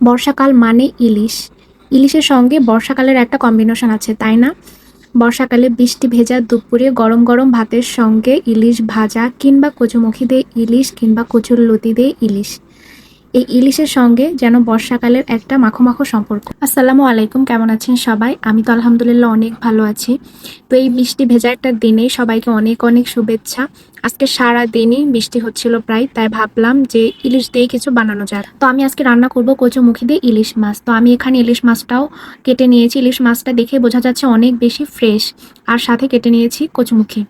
বর্ষাকাল মানে ইলিশ। ইলিশের সঙ্গে বর্ষাকালের একটা কম্বিনেশন আছে, তাই না? বর্ষাকালে বৃষ্টি ভেজা দুপুরে গরম গরম ভাতের সঙ্গে ইলিশ ভাজা কিংবা কচুমুখি দিয়ে ইলিশ কিংবা কচুর লতি দিয়ে ইলিশ। এই ইলিশের সঙ্গে যেন বর্ষাকালের একটা মাখো মাখো সম্পর্ক। আসসালামু আলাইকুম, কেমন আছেন সবাই? আমি তো আলহামদুলিল্লাহ অনেক ভালো আছি। তো এই বৃষ্টি ভেজা একটা দিনে সবাইকে অনেক অনেক শুভেচ্ছা। আজকে সারা দিনই বৃষ্টি হচ্ছিল প্রায়, তাই ভাবলাম যে ইলিশ দিয়ে কিছু বানানো যায় তো আমি আজকে রান্না করব কচুমুখি দিয়ে ইলিশ মাছ। তো আমি এখানে ইলিশ মাছটাও কেটে নিয়েছি। ইলিশ মাছটা দেখে বোঝা যাচ্ছে অনেক বেশি ফ্রেশ। আর সাথে কেটে নিয়েছি কচুমুখি।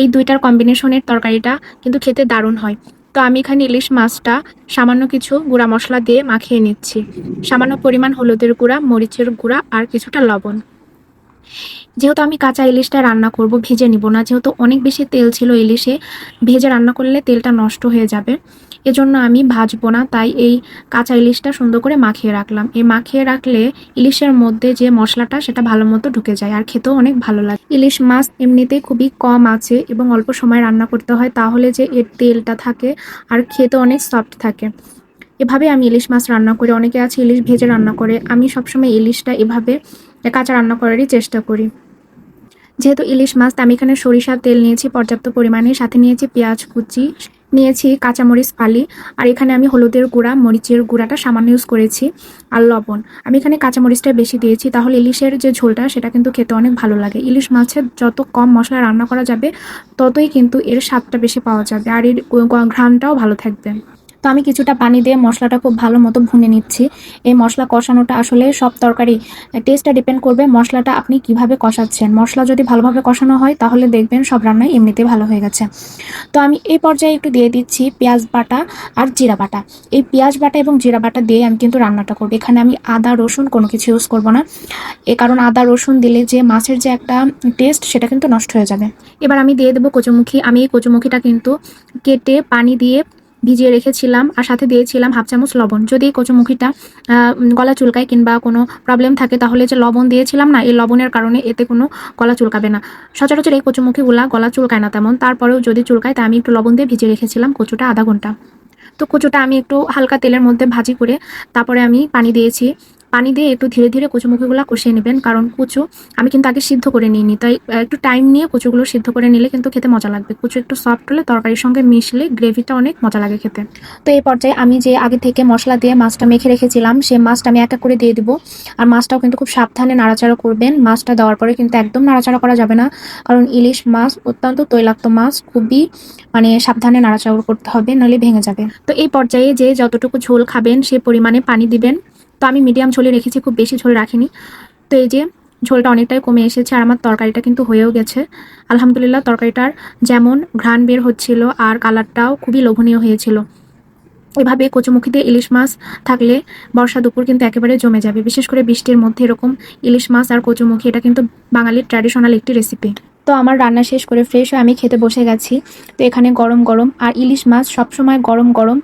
এই দুইটার কম্বিনেশনের তরকারিটা কিন্তু খেতে দারুণ হয়। তো আমি এখানে ইলিশ মাছটা সামান্য কিছু গুঁড়া মশলা দিয়ে মাখিয়ে নিচ্ছি। সামান্য পরিমাণ হলুদের গুঁড়া, মরিচের গুঁড়া আর কিছুটা লবণ। যেহেতু আমি কাঁচা ইলিশটা রান্না করব, ভেজে নিব না। যেহেতু অনেক বেশি তেল ছিল ইলিশে, ভেজে রান্না করলে তেলটা নষ্ট হয়ে যাবে। এজন্য আমি ভাজবো না, তাই এই কাঁচা ইলিশটা সুন্দর করে মাখিয়ে রাখলাম। এই মাখিয়ে রাখলে ইলিশের মধ্যে যে মশলাটা, সেটা ভালো মতো ঢুকে যায় আর খেতেও অনেক ভালো লাগে। ইলিশ মাছ এমনিতেই খুবই কম আছে এবং অল্প সময় রান্না করতে হয়, তাহলে যে এর তেলটা থাকে আর খেতে অনেক সফট থাকে। এভাবে আমি ইলিশ মাছ রান্না করি। অনেকে আছে ইলিশ ভেজে রান্না করে। আমি সবসময় ইলিশটা এভাবে কাঁচা রান্না করারই চেষ্টা করি। যেহেতু ইলিশ মাছ আমি এখানে সরিষার তেল নিয়েছি, পর্যাপ্ত পরিমাণে। সাথে নিয়েছি পেঁয়াজ কুচি, নিয়েছি কাঁচামরিচ, ফালি, আর এখানে আমি হলুদের গুঁড়া, মরিচের গুঁড়াটা সামান্য ইউজ করেছি, আর লবণ। আমি এখানে কাঁচামরিচটা বেশি দিয়েছি, তাহলে ইলিশের যে ঝোলটা, সেটা কিন্তু খেতে অনেক ভালো লাগে। ইলিশ মাছের যত কম মশলা রান্না করা যাবে, ততই কিন্তু এর স্বাদটা বেশি পাওয়া যাবে, আর এর ঘ্রাণটাও ভালো থাকবে। তো আমি কিছুটা পানি দিয়ে মশলাটা খুব ভালো মতো ভুনে নিচ্ছি। এই মশলা কষানোটা আসলে সব তরকারি টেস্টটা ডিপেন্ড করবে মশলাটা আপনি কীভাবে কষাচ্ছেন। মশলা যদি ভালোভাবে কষানো হয়, তাহলে দেখবেন সব রান্নাই এমনিতে ভালো হয়ে গেছে। তো আমি এই পর্যায়ে একটু দিয়ে দিচ্ছি পেঁয়াজ বাটা আর জিরা বাটা। এই পেঁয়াজ বাটা এবং জিরা বাটা দিয়ে আমি কিন্তু রান্নাটা করব। এখানে আমি আদা, রসুন কোনো কিছু ইউজ করব না। এ কারণ আদা, রসুন দিলে যে মাছের যে একটা টেস্ট সেটা কিন্তু নষ্ট হয়ে যাবে। এবার আমি দিয়ে দেবো কচুমুখি। আমি এই কচুমুখিটা কিন্তু কেটে পানি দিয়ে ভিজিয়ে রেখেছিলাম আর সাথে দিয়েছিলাম হাফ চামচ লবণ। যদি কচুমুখিটা গলা চুলকায় কিংবা কোনো প্রবলেম থাকে, তাহলে যে লবণ দিয়েছিলাম না, এই লবণের কারণে এতে কোনো গলা চুলকাবে না। সচরাচর এই কচুমুখিগুলা গলা চুলকায় না তেমন। তারপরেও যদি চুলকায়, তা আমি একটু লবণ দিয়ে ভিজিয়ে রেখেছিলাম কচুটা আধা ঘণ্টা। তো কচুটা আমি একটু হালকা তেলের মধ্যে ভাজি করে, তারপরে আমি পানি দিয়েছি। পানি দিয়ে একটু ধীরে ধীরে কচুমুখিগুলো কষিয়ে নেবেন। কারণ কচু আমি কিন্তু আগে সিদ্ধ করে নিইনি। তাই একটু টাইম নিয়ে কচুগুলো সিদ্ধ করে নিলে কিন্তু খেতে মজা লাগবে। কচু একটু সফট হলে তরকারির সঙ্গে মিশলে গ্রেভিটা অনেক মজা লাগে খেতে। তো এই পর্যায়ে আমি যে আগে থেকে মশলা দিয়ে মাছটা মেখে রেখেছিলাম, সে মাছটা আমি এক এক করে দিয়ে দিব। আর মাছটাও কিন্তু খুব সাবধানে নাড়াচাড়া করবেন। মাছটা দেওয়ার পরে কিন্তু একদম নাড়াচাড়া করা যাবে না। কারণ ইলিশ মাছ অত্যন্ত তৈলাক্ত মাছ, খুবই মানে সাবধানে নাড়াচাড়া করতে হবে, নাহলে ভেঙে যাবে। তো এই পর্যায়ে যে যতটুকু ঝোল খাবেন, সে পরিমাণে পানি দিবেন। তো আমি মিডিয়াম ঝোলে রেখেছি, খুব বেশি ঝোল রাখিনি। তো এই যে ঝোলটা অনেকটাই কমে এসেছে আর আমার তরকারিটা কিন্তু হয়েও গেছে। আলহামদুলিল্লাহ তরকারিটার যেমন ঘ্রাণ বের হচ্ছিল আর কালারটাও খুবই লোভনীয় হয়েছিল। এভাবে কচুমুখিতে ইলিশ মাছ থাকলে বর্ষা দুপুর কিন্তু একেবারে জমে যাবে। বিশেষ করে বৃষ্টির মধ্যে এরকম ইলিশ মাছ আর কচুমুখি, এটা কিন্তু বাঙালির ট্র্যাডিশনাল একটি রেসিপি তো আমার রান্না শেষ করে ফ্রেশ হয়ে আমি খেতে বসে গেছি। তো এখানে গরম গরম আর ইলিশ মাছ সবসময় গরম গরম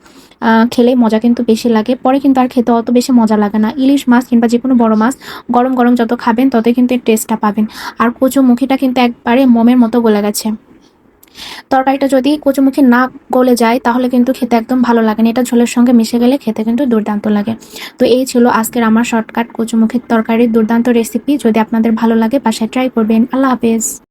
খেলে মজা কিন্তু বেশি লাগে। পরে কিন্তু আর খেতে অত বেশি মজা লাগে না। ইলিশ মাছ কিংবা যে কোনো বড় মাছ, গরম গরম যত খাবেন, ততই কিন্তু এর টেস্টটা পাবেন। আর কচুমুখিটা কিন্তু একবারে মোমের মতো গলে গেছে। তরকারিটা যদি কচুমুখি না গলে যায়, তাহলে কিন্তু খেতে একদম ভালো লাগে না। এটা ঝোলের সঙ্গে মিশে গেলে খেতে কিন্তু দুর্দান্ত লাগে। তো এই ছিল আজকের আমার শর্টকাট কচুমুখির তরকারির দুর্দান্ত রেসিপি যদি আপনাদের ভালো লাগে, বাসায় ট্রাই করবেন। আল্লাহ হাফেজ।